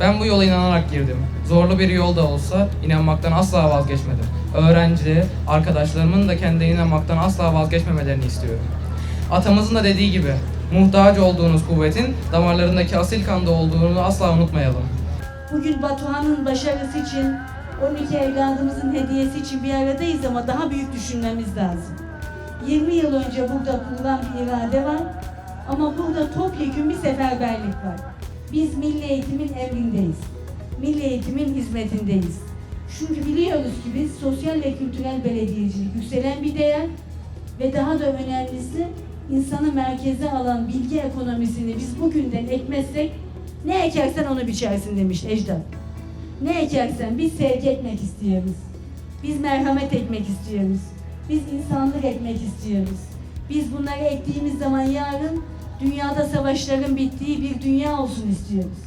Ben bu yola inanarak girdim. Zorlu bir yol da olsa inanmaktan asla vazgeçmedim. Öğrenci, arkadaşlarımın da kendine inanmaktan asla vazgeçmemelerini istiyorum. Atamızın da dediği gibi, muhtaç olduğunuz kuvvetin damarlarındaki asil kanda olduğunu asla unutmayalım. Bugün Batuhan'ın başarısı için, 12 evladımızın hediyesi için bir aradayız ama daha büyük düşünmemiz lazım. 20 yıl önce burada kurulan bir irade var ama burada topyekun bir seferberlik var. Biz milli eğitimin emrindeyiz. Milli eğitimin hizmetindeyiz. Çünkü biliyoruz ki biz sosyal ve kültürel belediyecilik yükselen bir değer ve daha da önemlisi insanı merkeze alan bilgi ekonomisini biz bugünden ekmezsek ne ekersen onu biçersin demiş Ejder. Ne ekersen biz sevgi etmek istiyoruz. Biz merhamet etmek istiyoruz. Biz insanlık etmek istiyoruz. Biz bunları ektiğimiz zaman yarın dünyada savaşların bittiği bir dünya olsun istiyoruz.